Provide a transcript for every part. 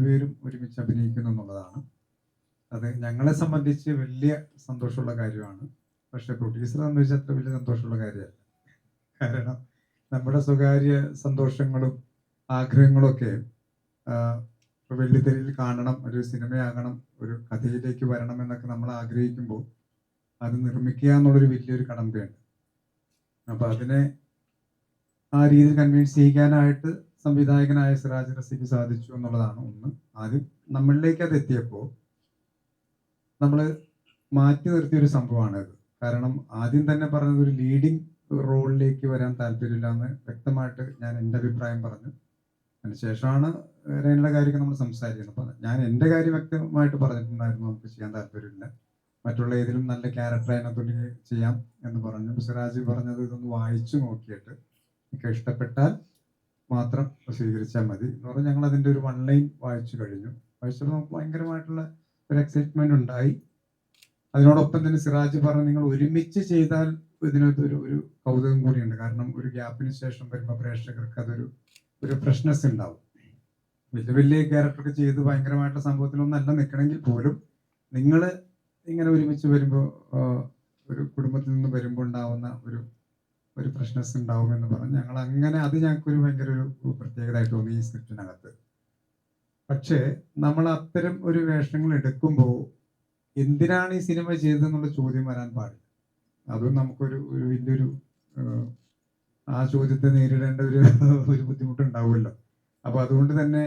രണ്ടുപേരും ഒരുമിച്ച് അഭിനയിക്കുന്നു എന്നുള്ളതാണ്. അത് ഞങ്ങളെ സംബന്ധിച്ച് വലിയ സന്തോഷമുള്ള കാര്യമാണ്. പക്ഷെ പ്രൊഡ്യൂസറെ സംബന്ധിച്ച് അത്ര വലിയ സന്തോഷമുള്ള കാര്യമല്ല. കാരണം നമ്മുടെ സ്വകാര്യ സന്തോഷങ്ങളും ആഗ്രഹങ്ങളൊക്കെ വെള്ളിത്തെരയിൽ കാണണം ഒരു സിനിമയാകണം ഒരു കഥയിലേക്ക് വരണം എന്നൊക്കെ നമ്മൾ ആഗ്രഹിക്കുമ്പോൾ അത് നിർമ്മിക്കുക എന്നുള്ളൊരു വലിയൊരു കടമ്പയുണ്ട് അപ്പൊ അതിനെ ആ രീതിയിൽ കൺവിൻസ് ചെയ്യിക്കാനായിട്ട് സംവിധായകനായ സിറാജ് റസിക്ക് സാധിച്ചു എന്നുള്ളതാണ് ഒന്ന്. ആദ്യം നമ്മളിലേക്ക് അത് എത്തിയപ്പോൾ നമ്മൾ മാറ്റി നിർത്തിയ ഒരു സംഭവമാണ് അത് കാരണം ആദ്യം തന്നെ പറഞ്ഞത് ഒരു ലീഡിങ് റോളിലേക്ക് വരാൻ താല്പര്യമില്ല എന്ന് വ്യക്തമായിട്ട് ഞാൻ എന്റെ അഭിപ്രായം പറഞ്ഞു. അതിനുശേഷമാണ് രേനയുടെ കാര്യമൊക്കെ നമ്മൾ സംസാരിക്കുന്നത്. അപ്പൊ ഞാൻ എന്റെ കാര്യം വ്യക്തമായിട്ട് പറഞ്ഞിട്ടുണ്ടായിരുന്നു നമുക്ക് ചെയ്യാൻ താല്പര്യമില്ല. മറ്റുള്ള ഏതിലും നല്ല ക്യാരക്ടർ അതിനകത്തുണ്ടെങ്കിൽ ചെയ്യാം എന്ന് പറഞ്ഞു. സിറാജ് പറഞ്ഞത് ഇതൊന്ന് വായിച്ചു നോക്കിയിട്ട് എനിക്ക് ഇഷ്ടപ്പെട്ടാൽ മാത്രം സ്വീകരിച്ചാൽ മതി. എന്ന് പറഞ്ഞാൽ ഞങ്ങൾ അതിന്റെ ഒരു വൺ ലൈൻ വായിച്ചു കഴിഞ്ഞു. വായിച്ചപ്പോൾ നമുക്ക് ഭയങ്കരമായിട്ടുള്ള ഒരു എക്സൈറ്റ്മെന്റ് ഉണ്ടായി. അതിനോടൊപ്പം തന്നെ സിറാജ് പറഞ്ഞു നിങ്ങൾ ഒരുമിച്ച് ചെയ്താൽ ഇതിനകത്ത് ഒരു ഒരു കൗതുകം കൂടിയുണ്ട്. കാരണം ഒരു ഗ്യാപ്പിന് ശേഷം വരുമ്പോൾ പ്രേക്ഷകർക്ക് അതൊരു ഒരു ഫ്രഷ്നെസ് ഉണ്ടാവും. വലിയ വലിയ ക്യാരക്ടറൊക്കെ ചെയ്ത് ഭയങ്കരമായിട്ടുള്ള സംഭവത്തിലൊന്നല്ല നിൽക്കണമെങ്കിൽ പോലും നിങ്ങൾ ഇങ്ങനെ ഒരുമിച്ച് വരുമ്പോൾ ഒരു കുടുംബത്തിൽ നിന്ന് വരുമ്പോൾ ഉണ്ടാവുന്ന ഒരു ഒരു പ്രശ്നസ് ഉണ്ടാവും എന്ന് പറഞ്ഞ് ഞങ്ങൾ അങ്ങനെ അത് ഞങ്ങൾക്ക് ഒരു ഭയങ്കര ഒരു പ്രത്യേകതയായിട്ട് തോന്നി ഈ സ്ക്രിപ്റ്റിനകത്ത്. പക്ഷേ നമ്മൾ അത്തരം ഒരു വേഷങ്ങൾ എടുക്കുമ്പോൾ എന്തിനാണ് ഈ സിനിമ ചെയ്തതെന്നുള്ള ചോദ്യം വരാൻ പാടില്ല. അതും നമുക്കൊരു ഒരു വലിയൊരു ആ ചോദ്യത്തെ നേരിടേണ്ട ഒരു ഒരു ബുദ്ധിമുട്ടുണ്ടാവുമല്ലോ. അപ്പൊ അതുകൊണ്ട് തന്നെ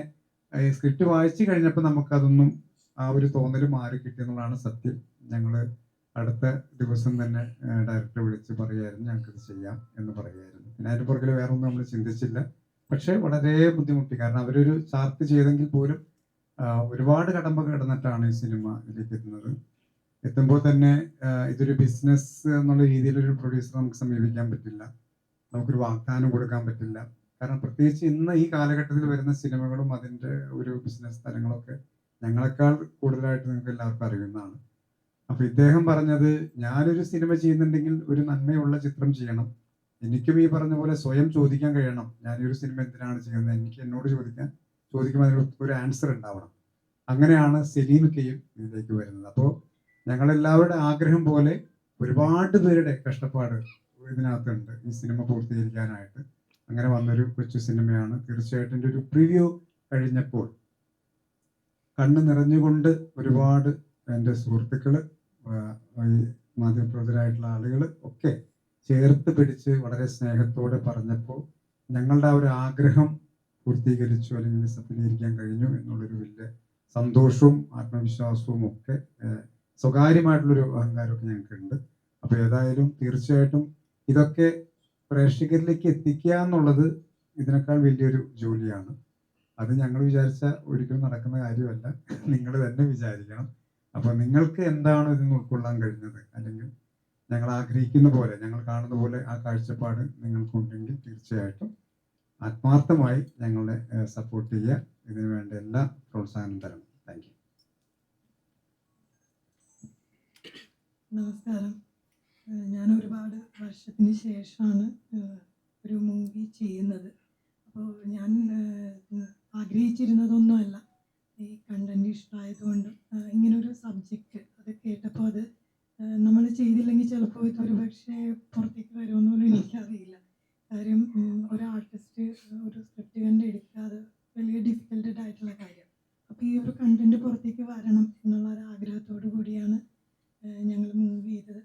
ഈ സ്ക്രിപ്റ്റ് വായിച്ചു കഴിഞ്ഞപ്പോൾ നമുക്കതൊന്നും ആ ഒരു തോന്നൽ മാറി കിട്ടിയെന്നുള്ളതാണ് സത്യം. ഞങ്ങൾ അടുത്ത ദിവസം തന്നെ ഡയറക്ടറെ വിളിച്ച് പറയായിരുന്നു ഞങ്ങൾക്കിത് ചെയ്യാം എന്ന് പറയായിരുന്നു. പിന്നെ അതിന്റെ പുറകിൽ വേറെ ഒന്നും നമ്മൾ ചിന്തിച്ചില്ല. പക്ഷേ വളരെ ബുദ്ധിമുട്ടി. കാരണം അവരൊരു ചാർട്ട് ചെയ്തെങ്കിൽ പോലും ഒരുപാട് കടമ്പ കിടന്നിട്ടാണ് ഈ സിനിമ ഇതിലേക്ക് എത്തുന്നത്. എത്തുമ്പോൾ തന്നെ ഇതൊരു ബിസിനസ് എന്നുള്ള രീതിയിൽ ഒരു പ്രൊഡ്യൂസർ നമുക്ക് സമീപിക്കാൻ പറ്റില്ല. നമുക്കൊരു വാഗ്ദാനം കൊടുക്കാൻ പറ്റില്ല. കാരണം പ്രത്യേകിച്ച് ഇന്ന് ഈ കാലഘട്ടത്തിൽ വരുന്ന സിനിമകളും അതിന്റെ ഒരു ബിസിനസ് തലങ്ങളൊക്കെ ഞങ്ങളെക്കാൾ കൂടുതലായിട്ട് നിങ്ങൾക്ക് എല്ലാവർക്കും അറിയുന്നതാണ്. അപ്പൊ ഇദ്ദേഹം പറഞ്ഞത് ഞാനൊരു സിനിമ ചെയ്യുന്നുണ്ടെങ്കിൽ ഒരു നന്മയുള്ള ചിത്രം ചെയ്യണം. എനിക്കും ഈ പറഞ്ഞ പോലെ സ്വയം ചോദിക്കാൻ കഴിയണം. ഒരു സിനിമ എന്തിനാണ് ചെയ്യുന്നത്? എനിക്ക് എന്നോട് ചോദിക്കാൻ ചോദിക്കുമ്പോൾ അതിന് ഒരു ആൻസർ ഉണ്ടാവണം. അങ്ങനെയാണ് സെലീമിക്കയും ഇതിലേക്ക് വരുന്നത്. അപ്പോൾ ഞങ്ങളെല്ലാവരുടെ ആഗ്രഹം പോലെ ഒരുപാട് പേരുടെ കഷ്ടപ്പാട് ഇതിനകത്തുണ്ട് ഈ സിനിമ പൂർത്തീകരിക്കാനായിട്ട്. അങ്ങനെ വന്നൊരു കൊച്ചു സിനിമയാണ്. തീർച്ചയായിട്ടും എന്റെ ഒരു പ്രിവ്യൂ കഴിഞ്ഞപ്പോൾ കണ്ണ് നിറഞ്ഞുകൊണ്ട് ഒരുപാട് എന്റെ സുഹൃത്തുക്കൾ മാധ്യമപ്രവർത്തകരായിട്ടുള്ള ആളുകൾ ഒക്കെ ചേർത്ത് പിടിച്ച് വളരെ സ്നേഹത്തോടെ പറഞ്ഞപ്പോൾ ഞങ്ങളുടെ ആ ഒരു ആഗ്രഹം പൂർത്തീകരിച്ചു അല്ലെങ്കിൽ സഫലീകരിക്കാൻ കഴിഞ്ഞു എന്നുള്ളൊരു വലിയ സന്തോഷവും ആത്മവിശ്വാസവും ഒക്കെ സ്വകാര്യമായിട്ടുള്ളൊരു അഹങ്കാരമൊക്കെ ഞങ്ങൾക്കുണ്ട്. അപ്പോൾ ഏതായാലും തീർച്ചയായിട്ടും ഇതൊക്കെ പ്രേക്ഷകരിലേക്ക് എത്തിക്കുക എന്നുള്ളത് ഇതിനേക്കാൾ വലിയൊരു ജോലിയാണ്. അത് ഞങ്ങൾ വിചാരിച്ച ഒരിക്കലും നടക്കുന്ന കാര്യമല്ല. നിങ്ങൾ തന്നെ വിചാരിക്കണം. അപ്പൊ നിങ്ങൾക്ക് എന്താണ് ഇതിൽ നിന്ന് ഉൾക്കൊള്ളാൻ കഴിഞ്ഞത്? അല്ലെങ്കിൽ ഞങ്ങൾ ആഗ്രഹിക്കുന്ന പോലെ ഞങ്ങൾ കാണുന്ന പോലെ ആ കാഴ്ചപ്പാട് നിങ്ങൾക്കുണ്ടെങ്കിൽ തീർച്ചയായിട്ടും ആത്മാർത്ഥമായി ഞങ്ങളെ സപ്പോർട്ട് ചെയ്യുക. ഇതിനു വേണ്ട എല്ലാ പ്രോത്സാഹനം തരണം. താങ്ക് നമസ്കാരം. ഞാൻ ഒരുപാട് വർഷത്തിന് ശേഷമാണ് ഒരു മൂവി ചെയ്യുന്നത്. അപ്പോൾ ഞാൻ ആഗ്രഹിച്ചിരുന്നതൊന്നുമല്ല. ഈ കണ്ടന്റ് ഇഷ്ടമായതുകൊണ്ട് ഇങ്ങനൊരു സബ്ജക്റ്റ് അത് കേട്ടപ്പോൾ അത് നമ്മൾ ചെയ്തില്ലെങ്കിൽ ചിലപ്പോൾ ഇത് ഒരു പക്ഷേ പുറത്തേക്ക് വരുമെന്ന് പോലും എനിക്കറിയില്ല. കാര്യം ഒരു ആർട്ടിസ്റ്റ് ഒരു സ്ക്രിപ്റ്റ് കണ്ട് എടുക്കാതെ വലിയ ഡിഫിക്കൽട്ടഡ് ആയിട്ടുള്ള കാര്യം. അപ്പോൾ ഈ ഒരു കണ്ടന്റ് പുറത്തേക്ക് വരണം എന്നുള്ള ഒരു ആഗ്രഹത്തോടു കൂടിയാണ് ഞങ്ങൾ മൂവ് ചെയ്തത്.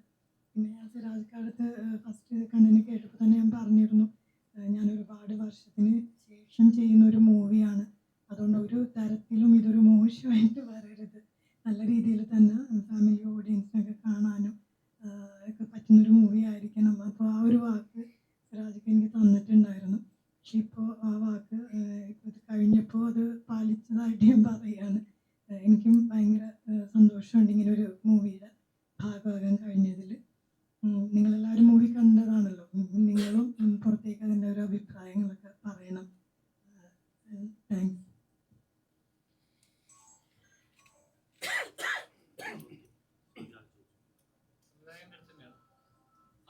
പിന്നെ ആ സിറാജ്ക്കാലത്ത് ഫസ്റ്റ് കണ്ടന്റ് കേട്ടപ്പോൾ തന്നെ ഞാൻ പറഞ്ഞിരുന്നു ഞാൻ ഒരുപാട് വർഷത്തിന് ശേഷം ചെയ്യുന്ന ഒരു മൂവിയാണ് അതുകൊണ്ട് ഒരു തരത്തിലും ഇതൊരു മോശമായിട്ട് വരരുത് നല്ല രീതിയിൽ തന്നെ ഫാമിലി ഓഡിയൻസിനൊക്കെ കാണാനും ആഹ് ഒക്കെ പറ്റുന്നൊരു മൂവി ആയിരിക്കണം അപ്പോൾ ആ ഒരു വാക്ക് സിറാജിക്ക് എനിക്ക് തന്നിട്ടുണ്ടായിരുന്നു പക്ഷെ ഇപ്പോൾ ആ വാക്ക് ഇപ്പോൾ ഇത് കഴിഞ്ഞപ്പോൾ അത് പാലിച്ചതായിട്ട് ഞാൻ പറയുകയാണ് ഏഹ് എനിക്കും ഭയങ്കര ഏഹ് സന്തോഷമുണ്ട് ഇങ്ങനെ ഒരു മൂവിയുടെ ഭാഗമാകാൻ കഴിഞ്ഞതിൽ നിങ്ങളെല്ലാവരും മൂവി കണ്ടതാണല്ലോ ഉം, നിങ്ങളും ഉം, പുറത്തേക്ക് അതിന്റെ ഒരു അഭിപ്രായങ്ങളൊക്കെ പറയണം താങ്ക്സ് സംവിധായകന്റെ അടുത്ത് തന്നെയാണ്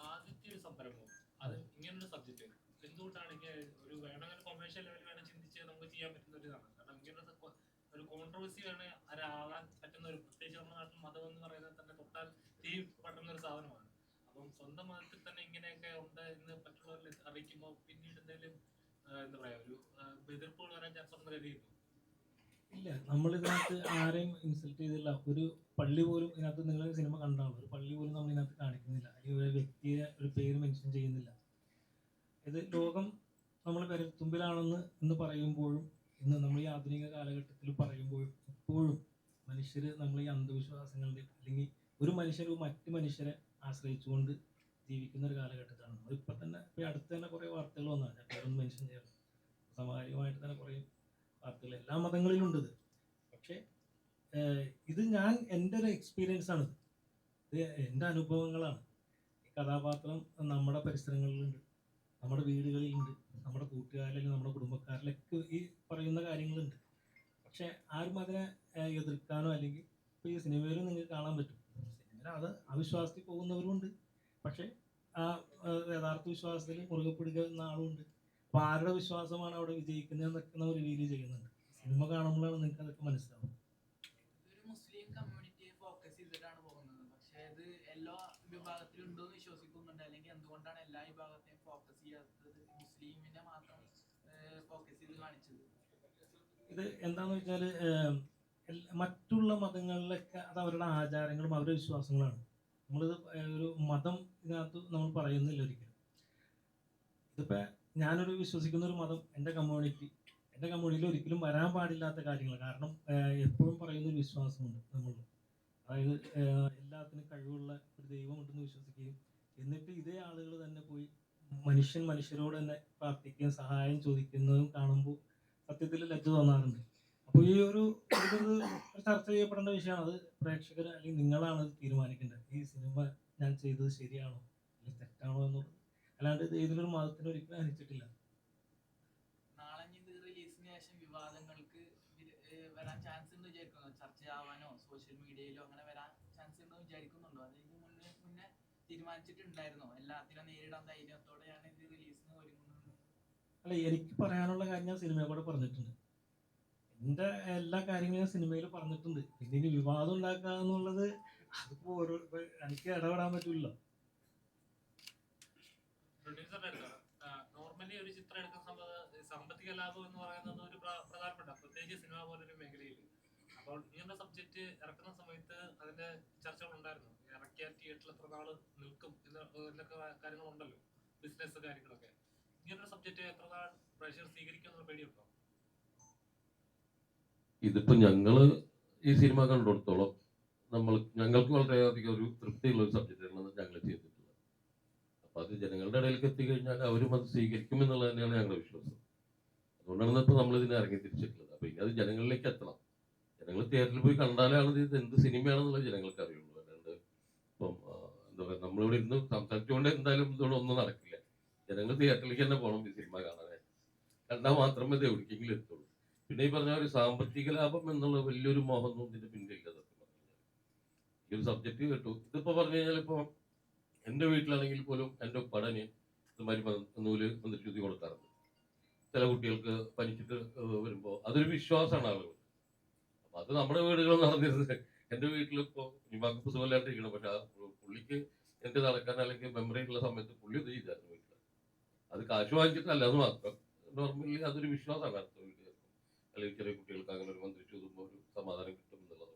ആദ്യത്തെ ഒരു സംരംഭം അത് ഇങ്ങനൊരു സബ്ജക്റ്റ് എന്തുകൊണ്ടാണ് ലെവലിൽ വേണം ചിന്തിച്ച് നമുക്ക് ചെയ്യാൻ പറ്റുന്ന ഒരു ഇതാണ്. കാരണം ഇങ്ങനത്തെ ഒരു കോൺട്രവേഴ്സി ആണ് ഒരാളാൻ പറ്റുന്ന ഒരു പ്രത്യേകിച്ച് നമ്മുടെ നാട്ടിൽ മതം എന്ന് പറയുന്നത് തന്നെ തൊട്ടാൽ തീ പറ്റുന്ന ഒരു സാധനമാണ്. അപ്പം സ്വന്തം മതത്തിൽ തന്നെ ഇങ്ങനെയൊക്കെ ഉണ്ട് എന്ന് മറ്റുള്ളവരിൽ അറിയിക്കുമ്പോൾ പിന്നീട് എന്തെങ്കിലും എന്താ പറയാ ഒരു എതിർപ്പുകൾ വരാൻ ചാൻസ് ഉണ്ടെന്ന് കരുതിയിരുന്നു? ഇല്ല. നമ്മൾ ഇതിനകത്ത് ആരെയും ഇൻസൾട്ട് ചെയ്തില്ല. ഒരു പള്ളി പോലും ഇതിനകത്ത് നിങ്ങൾ സിനിമ കണ്ടാണ്. ഒരു പള്ളി പോലും നമ്മൾ ഇതിനകത്ത് കാണിക്കുന്നില്ല. അല്ലെങ്കിൽ ഒരു വ്യക്തിയെ ഒരു പേര് മെൻഷൻ ചെയ്യുന്നില്ല. ഇത് ലോകം നമ്മൾ തുമ്പിലാണെന്ന് എന്ന് പറയുമ്പോഴും ഇന്ന് നമ്മൾ ഈ ആധുനിക കാലഘട്ടത്തിൽ പറയുമ്പോഴും ഇപ്പോഴും മനുഷ്യർ നമ്മൾ ഈ അന്ധവിശ്വാസങ്ങളുടെ അല്ലെങ്കിൽ ഒരു മനുഷ്യർ മറ്റു മനുഷ്യരെ ആശ്രയിച്ചുകൊണ്ട് ജീവിക്കുന്ന ഒരു കാലഘട്ടത്തിലാണ്. ഇപ്പൊ തന്നെ ഇപ്പോൾ അടുത്ത് തന്നെ കുറേ വാർത്തകൾ വന്നതാണ്. ഞാൻ മെൻഷൻ ചെയ്യണം സമകാലികമായിട്ട് തന്നെ കുറേ വാർത്തകൾ എല്ലാ മതങ്ങളിലും ഉണ്ട് പക്ഷേ ഇത് ഞാൻ എന്റെ ഒരു എക്സ്പീരിയൻസ് ആണ് ഇത് എന്റെ അനുഭവങ്ങളാണ്. ഈ കഥാപാത്രം നമ്മുടെ പരിസരങ്ങളിലുണ്ട്. നമ്മുടെ വീടുകളിലുണ്ട് നമ്മുടെ കൂട്ടുകാരിലും നമ്മുടെ കുടുംബക്കാരിലൊക്കെ ഈ പറയുന്ന കാര്യങ്ങളുണ്ട്. പക്ഷെ ആരും അതിനെ എതിർക്കാനോ അല്ലെങ്കിൽ ഇപ്പോൾ ഈ സിനിമയിലും നിങ്ങൾക്ക് കാണാൻ പറ്റും. സിനിമയിൽ അത് അവിശ്വാസത്തിൽ പോകുന്നവരുണ്ട് പക്ഷേ ആ യഥാർത്ഥ വിശ്വാസത്തിൽ മുറുകെ പിടിക്കുന്ന ആളുണ്ട്. അപ്പോൾ ആരുടെ വിശ്വാസമാണ് അവിടെ വിജയിക്കുന്നതെന്നൊക്കെ നമ്മൾ രീതി ചെയ്യുന്നുണ്ട്. സിനിമ കാണുമ്പോഴാണ് നിങ്ങൾക്ക് അതൊക്കെ മനസ്സിലാവും ഒരു മുസ്ലിം കമ്മ്യൂണിറ്റിയെ ഫോക്കസ് ചെയ്തിട്ടാണ് പോകുന്നത് പക്ഷേ ഇത് എല്ലാ വിഭാഗത്തിലും ഉണ്ടോ എന്ന് വിശ്വസിക്കുന്നുണ്ട് അല്ലെങ്കിൽ എന്തുകൊണ്ടാണ് എല്ലാ വിഭാഗത്തെയും ഫോക്കസ് ചെയ്യാത്തത് മുസ്ലിമിനെ മാത്രം ഫോക്കസ് ചെയ്ത് കാണിച്ചത് ഇത് എന്താന്ന് വെച്ചാൽ മറ്റുള്ള മതങ്ങളിലൊക്കെ അത് അവരുടെ ആചാരങ്ങളും അവരുടെ വിശ്വാസങ്ങളാണ്. നമ്മളിത് ഒരു മതം ഇതിനകത്ത് നമ്മൾ പറയുന്നില്ല ഒരിക്കലും. ഇതിപ്പോൾ ഞാനൊരു വിശ്വസിക്കുന്ന ഒരു മതം എന്റെ കമ്മ്യൂണിറ്റി എന്റെ കമ്മ്യൂണിറ്റിയിൽ ഒരിക്കലും വരാൻ പാടില്ലാത്ത കാര്യങ്ങൾ കാരണം എപ്പോഴും പറയുന്ന ഒരു വിശ്വാസമുണ്ട് നമ്മൾ അതായത് എല്ലാത്തിനും കഴിവുള്ള ഒരു ദൈവമുണ്ടെന്ന് വിശ്വസിക്കുകയും എന്നിട്ട് ഇതേ ആളുകൾ തന്നെ പോയി മനുഷ്യൻ മനുഷ്യരോട് തന്നെ പ്രാർത്ഥിക്കുകയും സഹായം ചോദിക്കുന്നതും കാണുമ്പോൾ സത്യത്തിൽ ലജ്ജ തോന്നാറുണ്ട്. അപ്പോൾ ഈ ഒരു ചർച്ച ചെയ്യപ്പെടേണ്ട വിഷയമാണ്. അത് പ്രേക്ഷകർ അല്ലെങ്കിൽ നിങ്ങളാണ് തീരുമാനിക്കേണ്ടത്. ഈ സിനിമ ഞാൻ ചെയ്തത് ശരിയാണോ? അല്ലെങ്കിൽ തെറ്റാണോ എന്നുള്ളത്. അല്ലാണ്ട് ഇത് ഏതൊരു മതത്തിന് ഒരിക്കലും അനുസരിച്ചിട്ടില്ല വിവാദങ്ങൾക്ക് വരാൻ ചാൻസ് വിചാരിക്കുന്നു ചർച്ചയാവാനോ? സോഷ്യൽ മീഡിയയിലോ അങ്ങനെ വരാൻ ചാൻസ് തീരുമാനിച്ചിട്ടുണ്ടായിരുന്നോ? എല്ലാത്തിനും നേരിടാൻ ധൈര്യത്തോടെയാണ് ഇത് റിലീസിന് ഒരുങ്ങുന്നത്. അല്ല എനിക്ക് പറയാനുള്ള കാര്യം ഞാൻ സിനിമയെ കൂടെ പറഞ്ഞിട്ടുണ്ട്. എന്റെ എല്ലാ കാര്യങ്ങളും ഞാൻ സിനിമയിൽ പറഞ്ഞിട്ടുണ്ട്. പിന്നെ ഇനി വിവാദം ഉണ്ടാക്കുക എന്നുള്ളത് അതിപ്പോ ഓരോ എനിക്ക് ഇടപെടാൻ പറ്റില്ലല്ലോ പ്രൊഡ്യൂസറുടെ നോർമലി ഒരു ചിത്രം എടുക്കുന്ന സമയത്ത് സാമ്പത്തിക ലാഭം എന്ന് പറയുന്നത് ഒരു പ്ര- പ്രധാനപ്പെട്ട പ്രത്യേകിച്ച് സിനിമ പോലെ ഒരു മേഖലയിൽ. അപ്പോൾ ഇങ്ങനത്തെ സബ്ജക്റ്റ് ഇറക്കുന്ന സമയത്ത് അതിന്റെ ചർച്ചകൾ ഉണ്ടായിരുന്നു ഇറക്കിയാൽ തിയേറ്ററിൽ എത്ര നാൾ നിൽക്കും എന്ന എന്നൊക്കെ കാര്യങ്ങളുണ്ടല്ലോ. ബിസിനസ് കാര്യങ്ങളൊക്കെ. ഇങ്ങനൊരു സബ്ജക്റ്റ് എത്ര നാൾ പ്രേക്ഷകർ സ്വീകരിക്കും എന്നുള്ള പേടിയുണ്ടോ? ഇതിപ്പോ ഞങ്ങൾ ഈ സിനിമ കണ്ടിടത്തോളം നമ്മൾ ഞങ്ങൾക്ക് വളരെയധികം ഒരു തൃപ്തിയുള്ള ഒരു സബ്ജക്റ്റാണ് ഞങ്ങൾ ചെയ്തിട്ടുള്ളത്. അപ്പൊ അത് ജനങ്ങളുടെ ഇടയിലേക്ക് എത്തിക്കഴിഞ്ഞാൽ അവരും അത് സ്വീകരിക്കും എന്നുള്ളത് തന്നെയാണ് ഞങ്ങളുടെ വിശ്വാസം. അതുകൊണ്ടാണ് ഇപ്പൊ നമ്മൾ ഇതിനെ ഇറങ്ങി തിരിച്ചിട്ടുള്ളത്. അപ്പൊ ഇനി അത് ജനങ്ങളിലേക്ക് എത്തണം. ജനങ്ങൾ തിയേറ്ററിൽ പോയി കണ്ടാലാണ് ഇത് എന്ത് സിനിമയാണെന്നുള്ള ജനങ്ങൾക്ക് അറിയുള്ളൂ. അല്ലാണ്ട് ഇപ്പം എന്താ പറയുക നമ്മളിവിടെ ഇരുന്ന് സംസാരിച്ചുകൊണ്ട് എന്തായാലും ഇതുകൊണ്ട് ഒന്നും നടക്കില്ല. ജനങ്ങൾ തിയേറ്ററിലേക്ക് തന്നെ പോകണം ഈ സിനിമ കാണാനായിട്ട്. കണ്ടാൽ മാത്രമേ ഇത് എവിടേക്കെങ്കിലും എത്തുള്ളൂ. പിന്നെ ഈ പറഞ്ഞ ഒരു സാമ്പത്തിക ലാഭം എന്നുള്ള വലിയൊരു മോഹമൊന്നും ഇതിന്റെ പിന്നിലില്ല ഈ ഒരു സബ്ജക്റ്റ് കേട്ടു. ഇതിപ്പോ പറഞ്ഞു കഴിഞ്ഞാൽ ഇപ്പൊ എന്റെ വീട്ടിലാണെങ്കിൽ പോലും എന്റെ പഠന ഇതുമാതിരി നൂൽ നൂൽ ചുതി കൊടുക്കാറുണ്ട്. ചില കുട്ടികൾക്ക് പനിച്ചിട്ട് വരുമ്പോൾ വരുമ്പോ അതൊരു വിശ്വാസമാണ് ആളുകൾ അത് നമ്മുടെ വീടുകളിൽ നടന്നിരുന്നത്. എന്റെ വീട്ടിലിപ്പോ ഇമാക്ക് പുതുവല്ലാണ്ടിരിക്കണം പക്ഷെ ആ പുള്ളിക്ക് എനിക്ക് നടക്കാൻ അല്ലെങ്കിൽ മെമ്മറി ഉള്ള സമയത്ത് പുള്ളി ഇത് ചെയ്തായിരുന്നു വീട്ടിൽ അത് കാശ് വാങ്ങിച്ചിട്ടല്ല അത് മാത്രം. നോർമലി അതൊരു വിശ്വാസമാണ് അടുത്ത വീട്ടുകാർക്കും. അല്ലെങ്കിൽ ചെറിയ കുട്ടികൾക്ക് അങ്ങനെ ഒരു മന്ത്രിച്ചു തുമ്പോ ഒരു സമാധാനം കിട്ടും എന്നുള്ളത്.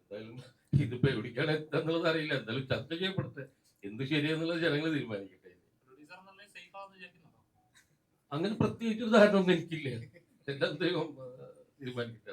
എന്തായാലും ഇതിപ്പോ എവിടേക്കാണ് എന്നുള്ളത് അറിയില്ല. എന്തായാലും ചർച്ച ചെയ്യപ്പെടട്ടെ. എന്ത് ശരിയെന്നുള്ളത് ജനങ്ങൾ തീരുമാനിക്കട്ടെ. അങ്ങനെ പ്രത്യേകിച്ച് ഒരു ധാരണ ഒന്നും എനിക്കില്ല. എല്ലാം ദൈവം തീരുമാനിക്കട്ടെ.